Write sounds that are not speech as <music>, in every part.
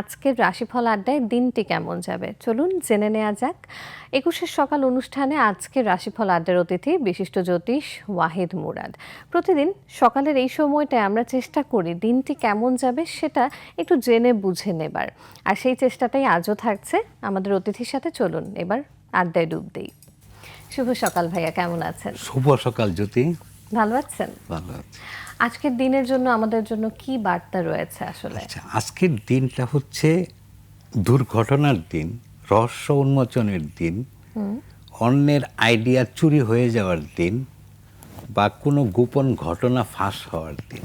আজকের রাশিফল আড্ডায় দিনটি কেমন যাবে? চলুন জেনে নেওয়া যাক। একুশের সকাল অনুষ্ঠানে আজকের রাশিফল আড্ডার অতিথি বিশিষ্ট জ্যোতিষ ওয়াহিদ মুরাদ। প্রতিদিন সকালের এই সময়টায় আমরা চেষ্টা করি দিনটি কেমন যাবে সেটা একটু জেনে বুঝে নেবার। আর সেই চেষ্টাটাই আজও থাকছে। আমাদের অতিথির সাথে চলুন এবার আড্ডায় ডুব দিই। শুভ সকাল ভাইয়া কেমন আছেন? শুভ সকাল জ্যোতি। ভালো আছেন? ভালো আছি। আজকের দিনের জন্য আমাদের জন্য কি বার্তা রয়েছে আসলে? আচ্ছা আজকের দিনটা হচ্ছে দুর্ঘটনার দিন রহস্য উন্মোচনের দিন অন্যের আইডিয়া চুরি হয়ে যাওয়ার দিন বা কোনো গোপন ঘটনা ফাঁস হওয়ার দিন।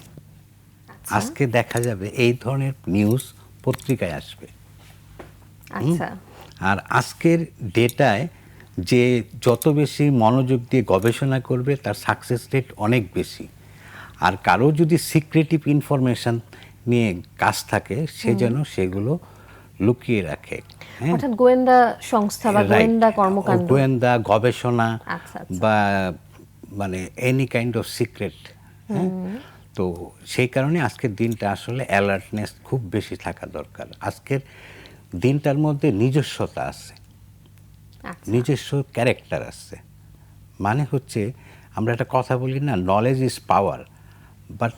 আজকে দেখা যাবে এই ধরনের নিউজ পত্রিকায় আসবে। আচ্ছা। আর আজকের ডেটায় যে যত বেশি মনোযোগ দিয়ে গবেষণা করবে তার সাকসেস রেট অনেক বেশি। আর কারও যদি সিক্রেটিভ ইনফরমেশন নিয়ে কাজ থাকে সে যেন সেগুলো লুকিয়ে রাখে হ্যাঁ। অর্থাৎ গোয়েন্দা সংস্থা বা গোয়েন্দা কর্মকাণ্ড। গোয়েন্দা গবেষণা আচ্ছা, আচ্ছা। বা মানে এনি কাইন্ড অফ সিক্রেট তো সেই কারণে আজকের দিনটা আসলে অ্যালার্টনেস খুব বেশি থাকা দরকার। আজকের দিনটার মধ্যে নিজস্বতা আছে। আচ্ছা। নিজস্ব ক্যারেক্টার আছে। মানে হচ্ছে আমরা একটা কথা বলি না knowledge is power but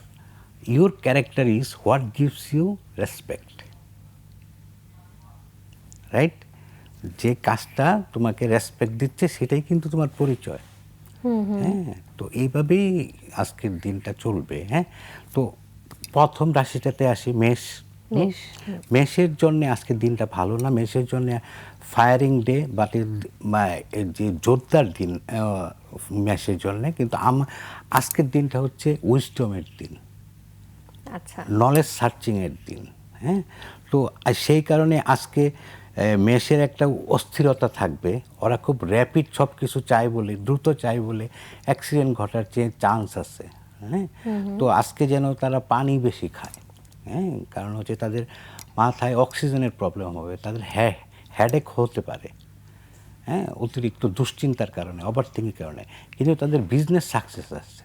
your character is what gives you respect right যে কাজটা তোমাকে রেসপেক্ট দিচ্ছে সেটাই কিন্তু তোমার পরিচয়। হ্যাঁ তো এইভাবেই আজকের দিনটা চলবে হ্যাঁ? তো প্রথম রাশিটাতে আসি মেষ। মেষের জন্য আজকের দিনটা ভালো না। মেষের জন্য ফায়ারিং ডে বা যে জোরদার দিন মেষের জন্য কিন্তু আম আজকের দিনটা হচ্ছে উইস্টমের দিন। আচ্ছা। নলেজ সার্চিংয়ের দিন হ্যাঁ? তো সেই কারণে আজকে মেষের একটা অস্থিরতা থাকবে। ওরা খুব র্যাপিড সব কিছু চায় বলে দ্রুত চায় বলে অ্যাক্সিডেন্ট ঘটার চেয়ে চান্স আছে হ্যাঁ? তো আজকে যেন তারা পানি বেশি খায় হ্যাঁ? কারণ হচ্ছে তাদের মাথায় অক্সিজেনের প্রবলেম হবে তাদের হ্যাঁ হ্যাডেক হতে পারে। হ্যাঁ অতিরিক্ত দুশ্চিন্তার কারণে ওভার কারণে। কিন্তু তাদের বিজনেস সাকসেস আসছে।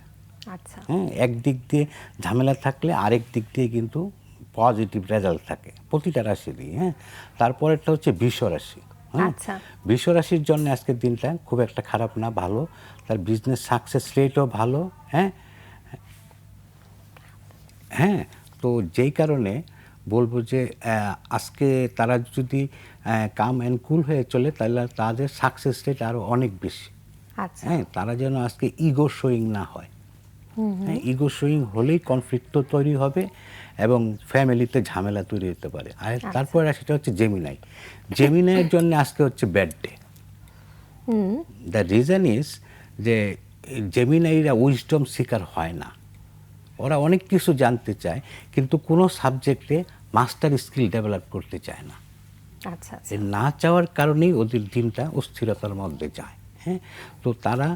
আচ্ছা। হ্যাঁ একদিক দিয়ে ঝামেলা থাকলে আরেক দিক দিয়ে কিন্তু পজিটিভ রেজাল্ট থাকে প্রতিটা রাশিরই হ্যাঁ। তারপরেরটা হচ্ছে বিশ্ব রাশি হ্যাঁ। আচ্ছা। বিশ্ব রাশির জন্য আজকের দিনটা খুব একটা খারাপ না ভালো। তার বিজনেস সাকসেস রেটও ভালো হ্যাঁ। হ্যাঁ তো যেই কারণে বলব যে আজকে তারা যদি কাম অ্যান্ড কুল হয়ে চলে তাহলে তাদের সাকসেস রেট আরও অনেক বেশি। আচ্ছা। হ্যাঁ তারা যেন আজকে ইগো শোয়িং না হয়। হ্যাঁ ইগো শোয়িং হলেই কনফ্লিক্ট তৈরি হবে এবং ফ্যামিলিতে ঝামেলা তৈরি হতে পারে। আর তারপরে সেটা হচ্ছে জেমিনাই জেমিনাইয়ের জন্য আজকে হচ্ছে bad day the reason is যে জেমিনাইরা উইজডম শিকার হয় না। ওরা অনেক কিছু জানতে চায় কিন্তু কোনো সাবজেক্টে মাস্টার স্কিল ডেভেলপ করতে চায় না। আচ্ছা আচ্ছা। না চাওয়ার কারণেই ওদের দিনটা অস্থিরতার মধ্যে যায় হ্যাঁ? তো তারা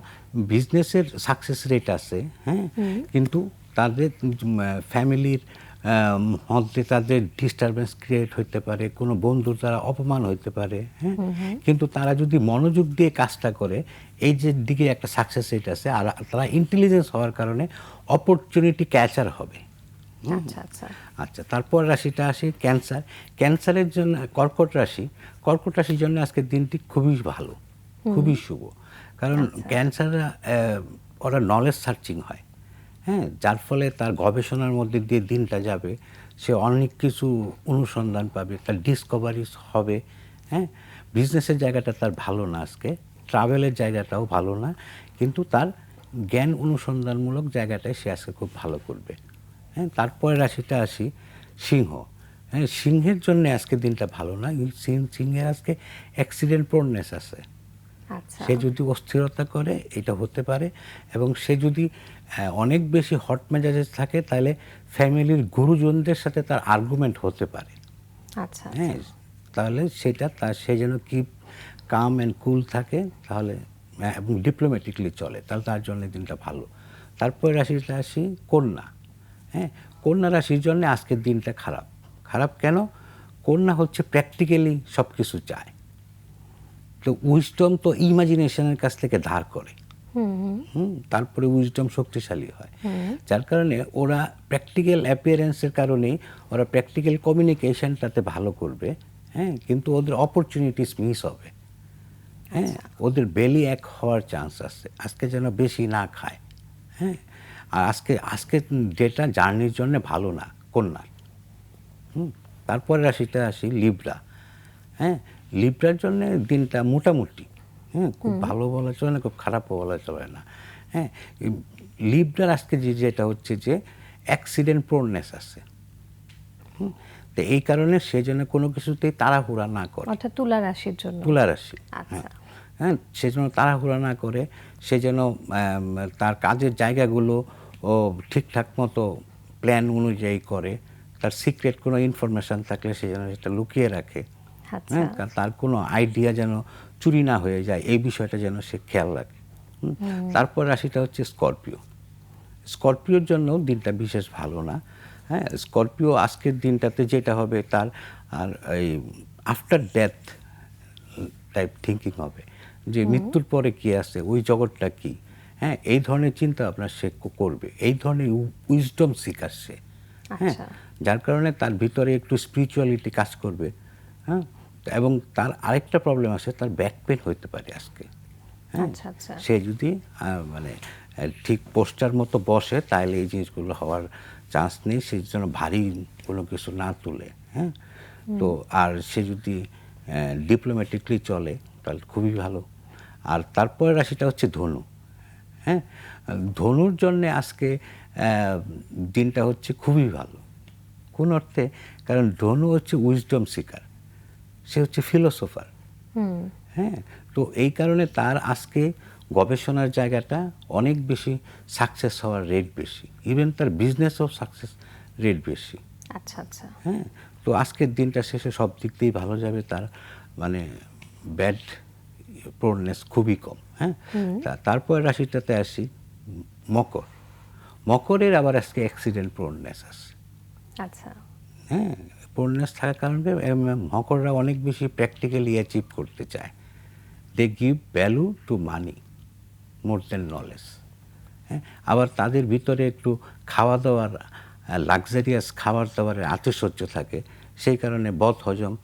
বিজনেসের সাকসেস রেট আছে হ্যাঁ? কিন্তু তাদের ফ্যামিলির মধ্যে তাদের ডিস্টারবেন্স ক্রিয়েট হতে পারে কোনো বন্ধুর দ্বারা অপমান হতে পারে হ্যাঁ? কিন্তু তারা যদি মনোযোগ দিয়ে কাজটা করে এই যে দিকে একটা সাকসেস রেট আছে আর তারা ইন্টেলিজেন্স হওয়ার কারণে অপরচুনিটি ক্যাচার হবে। আচ্ছা আচ্ছা। আচ্ছা তারপর রাশিটা আসি ক্যান্সার ক্যান্সারের জন্য কর্কট রাশি কর্কট রাশির জন্য আজকের দিনটি খুবই ভালো খুবই শুভ। কারণ ক্যান্সাররা ওরা নলেজ সার্চিং হয়। হ্যাঁ যার ফলে তার গবেষণার মধ্যে দিয়ে দিনটা যাবে। সে অনেক কিছু অনুসন্ধান পাবে তার ডিসকভারিজ হবে হ্যাঁ। বিজনেসের জায়গাটা তার ভালো না আজকে ট্রাভেলের জায়গাটাও ভালো না কিন্তু তার জ্ঞান অনুসন্ধানমূলক জায়গাটায় সে আজকে খুব ভালো করবে। হ্যাঁ তারপরে রাশিটা আসি সিংহ। হ্যাঁ সিংহের জন্য আজকে দিনটা ভালো না সিংহের আজকে অ্যাক্সিডেন্ট প্রোননেস আছে। আচ্ছা। সে যদি অস্থিরতা করে এটা হতে পারে এবং সে যদি অনেক বেশি হট মেজাজে থাকে তাহলে ফ্যামিলির গুরুজনদের সাথে তার আর্গুমেন্ট হতে পারে। আচ্ছা হ্যাঁ তাহলে সেটা তার সে যেন কি কাম অ্যান্ড কুল থাকে তাহলে আহ, এবং ডিপ্লোম্যাটিকলি চলে তাহলে তার জন্য দিনটা ভালো। তারপরে রাশিটা আসি কন্যা। হ্যাঁ কন্যা রাশির জন্য আজকের দিনটা খারাপ। খারাপ কেন? কন্যা হচ্ছে প্র্যাকটিক্যালি সব কিছু চায়। তো উইস্টম তো ইমাজিনেশনের কাছ থেকে ধার করে। হুম তারপরে উইজডম শক্তিশালী হয়। যার কারণে ওরা প্র্যাকটিক্যাল অ্যাপিয়ারেন্সের কারণেই ওরা প্র্যাকটিক্যাল কমিউনিকেশনটাতে ভালো করবে হ্যাঁ কিন্তু ওদের অপরচুনিটিস মিস হবে। হ্যাঁ ওদের বেলি এক হওয়ার চান্স আছে। আজকে যেন বেশি না খায় হ্যাঁ আর আজকে আজকে ডেটা জার্নির জন্য ভালো না কন্যার হুম তারপরে রাশিটা আসি লিব্রা হ্যাঁ লিব্রার জন্য দিনটা মোটামুটি। হ্যাঁ খুব ভালো বলা চলে না খুব খারাপও বলা চলে না। হ্যাঁ লিভটার আজকে যে যেটা হচ্ছে যে অ্যাক্সিডেন্ট প্রোননেস আছে। তো এই কারণে সে যেন কোনো কিছুতেই তাড়াহুড়া না করে। অর্থাৎ তুলা রাশির জন্য। তুলা রাশি আচ্ছা। হ্যাঁ হ্যাঁ সে যেন তাড়াহুড়া না করে সে যেন তার কাজের জায়গাগুলো ও ঠিকঠাক মতো প্ল্যান অনুযায়ী করে তার সিক্রেট কোনো ইনফরমেশন থাকলে সে যেন সেটা লুকিয়ে রাখে। হ্যাঁ তার কোনো আইডিয়া যেন চুরি না হয়ে যায় এই বিষয়টা যেন সে খেয়াল রাখে। তারপর রাশিটা হচ্ছে স্করপিও। স্করপিওর জন্য দিনটা বিশেষ ভালো না। হ্যাঁ স্করপিও আজকের দিনটাতে যেটা হবে তার আর এই আফটার ডেথ টাইপ থিঙ্কিং হবে। যে মৃত্যুর পরে কি আছে ওই জগৎটা কি? হ্যাঁ এই ধরনের চিন্তা আপনার সে করবে। এই ধরনের উইজডম শিকার সে হ্যাঁ আচ্ছা। যার কারণে তার ভিতরে একটু স্পিরিচুয়ালিটি কাজ করবে। হ্যাঁ এবং তার আরেকটা প্রবলেম আছে তার ব্যাক পেন হতে পারে আজকে। হ্যাঁ? আচ্ছা, আচ্ছা। সে যদি মানে ঠিক পোস্টার মতো বসে তাহলে এই জিনিসগুলো হওয়ার চান্স নেই সে যেন ভারী কোনো কিছু না তুলে হ্যাঁ? তো আর সে যদি ডিপ্লোম্যাটিকলি চলে তাহলে খুবই ভালো। আর তারপরে রাশিটা হচ্ছে ধনু হ্যাঁ? ধনুর জন্যে আজকে দিনটা হচ্ছে খুবই ভালো। কোন অর্থে? কারণ ধনু হচ্ছে উইজডম শিকার সে হচ্ছে ফিলোসোফার হ্যাঁ তো এই কারণে তার আজকে গবেষণার জায়গাটা অনেক বেশি সাকসেস হওয়ার রেট বেশি। ইভেন তার বিজনেসও সাকসেস রেট বেশি। আচ্ছা আচ্ছা। হ্যাঁ তো আজকের দিনটা শেষে সব দিক দিয়েই ভালো যাবে। তার মানে ব্যাড প্রোনেস খুবই কম। হ্যাঁ তারপরে রাশিটাতে আসি মকর। মকরের আবার আজকে অ্যাক্সিডেন্ট প্রোনেস আছে। আচ্ছা। হ্যাঁ প্রোনেস থাকার কারণে মকররা অনেক বেশি প্র্যাকটিক্যালি অ্যাচিভ করতে চায় they give value to money more than knowledge হ্যাঁ আবার তাদের ভিতরে একটু খাওয়া দাওয়ার লাক্সারিয়াস খাবার দাবারের আতিশয্য থাকে, সেই কারণে বদ হজম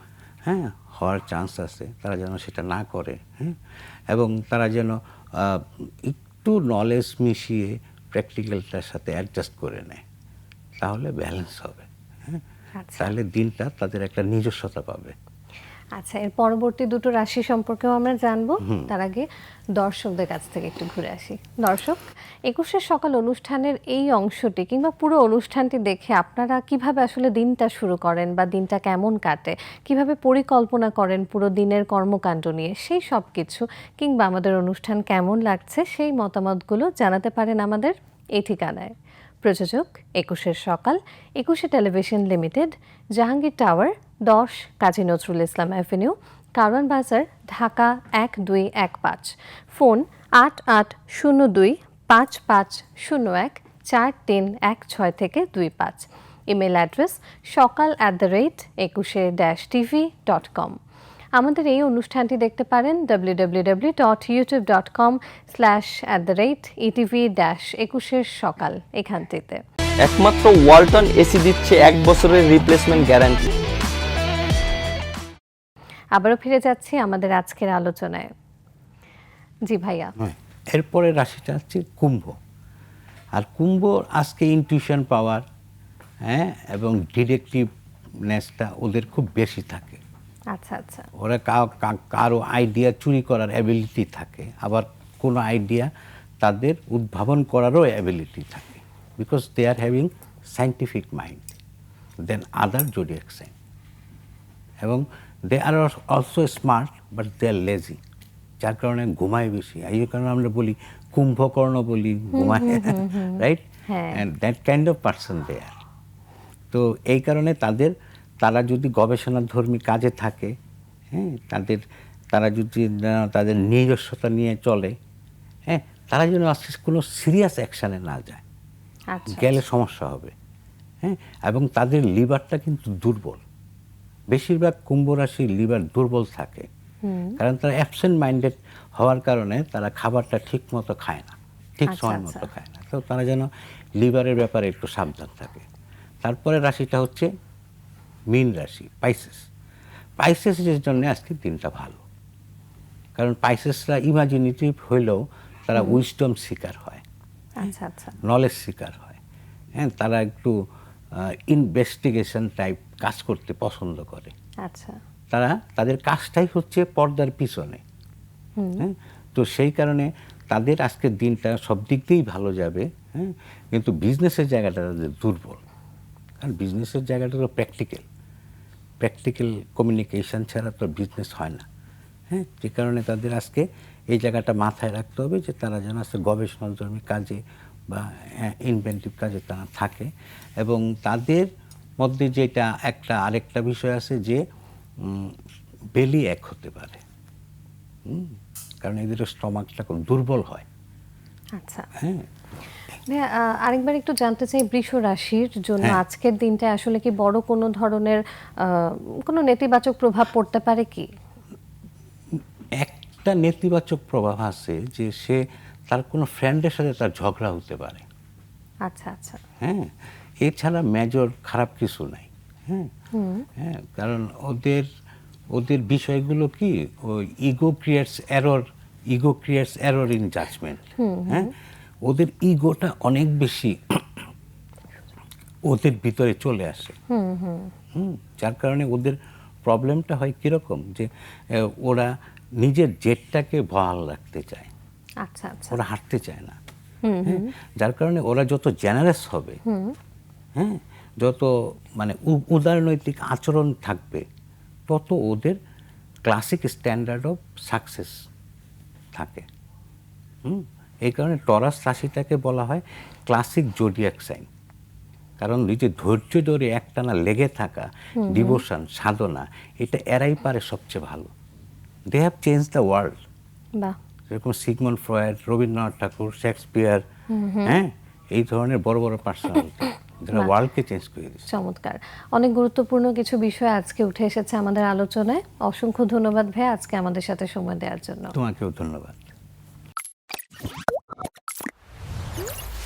হ্যাঁ হওয়ার চান্স আছে, তারা যেন সেটা না করে হ্যাঁ এবং তারা যেন একটু নলেজ মিশিয়ে প্র্যাকটিক্যালটার সাথে অ্যাডজাস্ট করে নেয়, তাহলে ব্যালেন্স হবে। তাহলে দিনটা তাদের একটা নিজস্বতা পাবে। আচ্ছা এর পরবর্তী দুটো রাশি সম্পর্কেও আমরা জানব। তার আগে দর্শকদের কাছ থেকে একটু ঘুরে আসি। দর্শক একুশের সকাল অনুষ্ঠানের এই অংশটি কিংবা পুরো অনুষ্ঠানটি দেখে আপনারা কীভাবে আসলে দিনটা শুরু করেন বা দিনটা কেমন কাটে কীভাবে পরিকল্পনা করেন পুরো দিনের কর্মকাণ্ড নিয়ে সেই সব কিছু কিংবা আমাদের অনুষ্ঠান কেমন লাগছে সেই মতামতগুলো জানাতে পারেন আমাদের এই ঠিকানায়। প্রযোজক একুশের সকাল, একুশে টেলিভিশন লিমিটেড, জাহাঙ্গীর টাওয়ার, দশ, কাজী নজরুল ইসলাম অ্যাভিনিউ, কারওয়ান বাজার, ঢাকা এক দুই এক পাঁচ। ফোন আট আট শূন্য দুই পাঁচ পাঁচ শূন্য এক চার তিন এক ছয় থেকে দুই পাঁচ। Email address Shokal at the rate Ekushey dash TV dot com আমাদের এই অনুষ্ঠানটি দেখতে পারেন W W W dot YouTube dot com slash at the rate ETV dash একুশের সকাল এখানটিতে। একমাত্র ওয়ালটন এসি দিচ্ছে এক বছরের রিপ্লেসমেন্ট গ্যারান্টি আবারও ফিরে যাচ্ছি আমাদের আজকের আলোচনায়। জি ভাইয়া। হ্যাঁ এরপরে রাশিটা হচ্ছে কুম্ভ। আর কুম্ভ আজকে ইনটিউশন পাওয়ার হ্যাঁ এবং ডিটেকটিভনেসটা ওদের খুব বেশি থাকে। আচ্ছা আচ্ছা। ওরা কারও আইডিয়া চুরি করার অ্যাবিলিটি থাকে আবার কোনো আইডিয়া তাদের উদ্ভাবন করারও অ্যাবিলিটি থাকে because they are having scientific mind than other zodiac sign এবং they are also smart but they are lazy যার কারণে ঘুমায় বেশি এই কারণে আমরা বলি কুম্ভকর্ণ বলি ঘুমায় right. And that kind of person they are তো এই কারণে তাদের তারা যদি গবেষণাধর্মী কাজে থাকে হ্যাঁ তাদের তারা যদি তাদের নিজস্বতা নিয়ে চলে হ্যাঁ তারা যেন আজকে কোনো সিরিয়াস অ্যাকশানে না যায়। আচ্ছা গেলে সমস্যা হবে হ্যাঁ এবং তাদের লিভারটা কিন্তু দুর্বল। বেশিরভাগ কুম্ভ রাশির লিভার দুর্বল থাকে। কারণ তারা অ্যাবসেন্ট মাইন্ডেড হওয়ার কারণে তারা খাবারটা ঠিক মতো খায় না ঠিক আচ্ছা, সময় আচ্ছা। মতো খায় না। তো তারা যেন লিভারের ব্যাপারে একটু সাবধান থাকে। তারপরে রাশিটা হচ্ছে মিন রাশি পাইসেস পাইসেসের জন্য আজকে দিনটা ভালো। কারণ পাইসেসরা ইমাজিনেটিভ হইলেও তারা উইজডম শিকার হয়। আচ্ছা আচ্ছা। নলেজ শিকার হয়। হ্যাঁ তারা একটু ইনভেস্টিগেশন টাইপ কাজ করতে পছন্দ করে। আচ্ছা। তারা তাদের কাজটাই হচ্ছে পর্দার পিছনে। হ্যাঁ তো সেই কারণে তাদের আজকের দিনটা সব দিক দিয়েই ভালো যাবে। হ্যাঁ কিন্তু বিজনেসের জায়গাটা তাদের দুর্বল। কারণ বিজনেসের জায়গাটা তো প্র্যাকটিক্যাল প্র্যাকটিক্যাল কমিউনিকেশন ছাড়া তো বিজনেস হয় না। হ্যাঁ যে কারণে তাদের আজকে এই জায়গাটা মাথায় রাখতে হবে যে তারা যেন আজকে গবেষণাধর্মী কাজে বা ইনভেন্টিভ কাজে তারা থাকে এবং তাদের মধ্যে যেটা একটা আরেকটা বিষয় আছে যে বেলি এক হতে পারে। কারণ এদের স্টমাকটা খুব দুর্বল হয়। আচ্ছা। হ্যাঁ। আরেকবার একটু জানতে চাই বৃষ রাশির জন্য হ্যাঁ। আজকের দিনটা আসলে কি বড় কোনো ধরনের কোনো নেতিবাচক প্রভাব পড়তে পারে কি? একটা নেতিবাচক প্রভাব আছে যে সে তার কোনো ফ্রেন্ডের সাথে তার ঝগড়া হতে পারে। আচ্ছা আচ্ছা। হ্যাঁ এছাড়া মেজর খারাপ কিছু নাই হ্যাঁ। হ্যাঁ কারণ ওদের ওদের বিষয়গুলো কি ওই ego creates error ego creates error in judgement হ্যাঁ। ওদের ইগোটা অনেক বেশি ওদের ভিতরে চলে আসে। হুম যার কারণে ওদের প্রবলেমটা হয় কীরকম যে ওরা নিজের জেটটাকে বহাল রাখতে চায়। আচ্ছা আচ্ছা। ওরা হাঁটতে চায় না। হ্যাঁ? যার কারণে ওরা যত জেনারেস হবে হ্যাঁ যত মানে উদারনৈতিক আচরণ থাকবে তত ওদের ক্লাসিক স্ট্যান্ডার্ড অফ সাকসেস থাকে। হুম। এই কারণে টরাস রাশিটাকে বলা হয় ক্লাসিক জোডিয়াক সাইন কারণ এই যে ধৈর্য ধরে একটানা লেগে থাকা ডিভোশন সাধনা এটা এরাই পারে সবচেয়ে ভালো। They have change the world যেরকম Sigmund Freud Rabindranath Thakur Shakespeare হ্যাঁ? এই ধরনের বড় বড় পার্সোনালিটি <laughs> যারা ওয়ার্ল্ডকে চেঞ্জ করে দিচ্ছে। চমৎকার। অনেক গুরুত্বপূর্ণ কিছু বিষয় আজকে উঠে এসেছে আমাদের আলোচনায়। অসংখ্য ধন্যবাদ ভাইয়া আজকে আমাদের সাথে সময় দেওয়ার জন্য। তোমাকেও ধন্যবাদ।